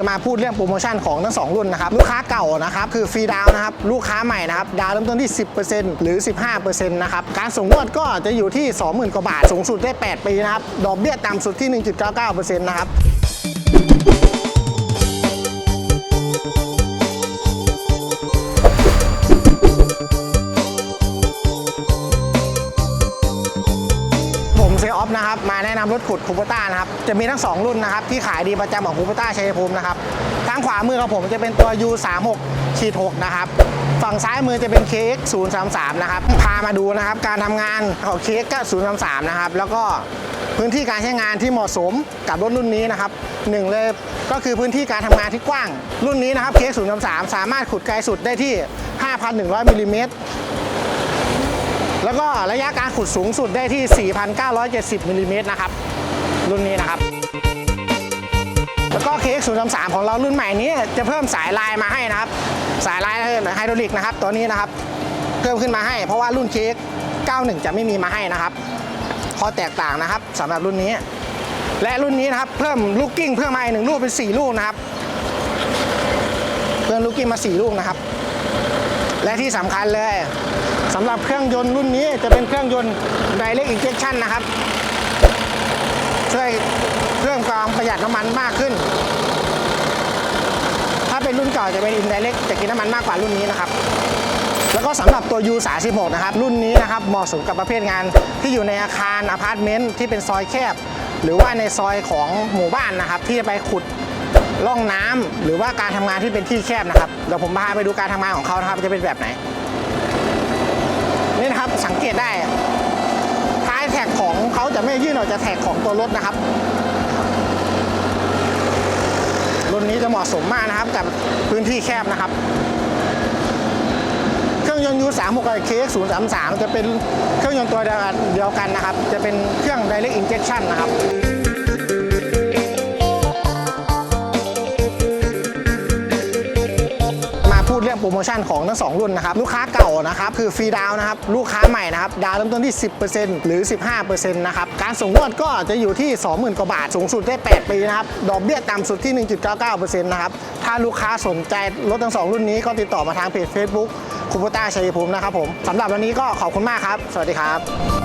มาพูดเรื่องโปรโมชั่นของทั้งสองรุ่นนะครับ ลูกค้าเก่านะครับ คือฟรีดาวนะครับ ลูกค้าใหม่นะครับ ดาวเริ่มต้นที่ 10%หรือ 15%นะครับ การส่งงวดก็จะอยู่ที่ 20,000 กว่าบาท สูงสุดได้ 8 ปีนะครับ ดอกเบี้ยต่ำสุดที่ 1.99%นะครับ แนะนำรถขุดคูปต้านะครับจะมีทั้ง 2 รุ่นนะครับที่ขายดีประจำของคูปต้าชัยภูมินะครับทางขวามือของผมจะเป็นตัว U36 ขีด6นะครับฝั่งซ้ายมือจะเป็น KX 033นะครับพามาดูนะครับการทำงานของ KX 033นะครับแล้วก็พื้นที่การใช้งานที่เหมาะสมกับรถรุ่นนี้นะครับหนึ่งเลยก็คือพื้นที่การทำงานที่กว้าง รุ่นนี้นะครับ KX 033สามารถขุดไกลสุดได้ที่ 5,100มิลลิเมตร แล้วก็ระยะการขุดสูงสุดได้ที่ 4,970มิลลิเมตรนะครับ รุ่นนี้นะครับ แล้วก็ KX 0 3 3 ของเรารุ่นใหม่นี้จะเพิ่มสายลายมาให้นะครับ สายลายไฮดรอลิกนะครับ ตัวนี้นะครับ เพิ่มขึ้นมาให้ เพราะว่ารุ่น KX 91 จะไม่มีมาให้นะครับข้อแตกต่างนะครับสำหรับรุ่นนี้ และรุ่นนี้นะครับเพิ่มลูกกิ้งเพิ่มมาอีกหนึ่งลูกเป็น 4 ลูกนะครับ เพิ่มลูกกิ้งมา 4 ลูกนะครับ และที่สำคัญเลยสำหรับเครื่องยนต์รุ่นนี้จะเป็นเครื่องยนต์ Direct Injection นะครับ ช่วยเพิ่มความประหยัดน้ำมันมากขึ้น ถ้าเป็นรุ่นเก่าจะเป็น Indirect จะกินน้ำมันมากกว่ารุ่นนี้นะครับแล้วก็สำหรับตัว U36 นะครับ รุ่นนี้นะครับเหมาะสมกับประเภทงานที่อยู่ในอาคารอพาร์ตเมนต์ที่เป็นซอยแคบ หรือว่าในซอยของหมู่บ้านนะครับ ที่จะไปขุด ร่องน้ำหรือว่าการทำงานที่เป็นที่แคบนะครับเดี๋ยวผมพาไปดูการทำงานของเขานะครับจะเป็นแบบไหน นี่นะครับสังเกตได้ ท้ายแท็กของเขาจะไม่ยื่นออกจากแท็กของตัวรถนะครับ รุ่นนี้จะเหมาะสมมากนะครับ กับพื้นที่แคบนะครับ เครื่องยนต์ U36 กับ KX 033จะเป็นเครื่องยนต์ตัวเดียวกันเดียวกันนะครับ จะเป็นเครื่อง Direct Injection นะครับ รโปรโมชั่นของทั้งสองรุ่นนะครับ ลูกค้าเก่านะครับ คือฟรีดาวนะครับ ลูกค้าใหม่นะครับ ดาวเริ่มต้นที่ 10%หรือ 15%นะครับ การส่งงวดก็จะอยู่ที่ 20,000 กว่าบาท สูงสุดได้ 8 ปีนะครับ ดอกเบี้ยต่ำสุดที่ 1.99%นะครับ ถ้าลูกค้าสนใจรถทั้งสองรุ่นนี้ก็ติดต่อมาทางเพจ Facebook คุปต้าชัยภูมินะครับผมสำหรับวันนี้ก็ขอบคุณมากครับ สวัสดีครับ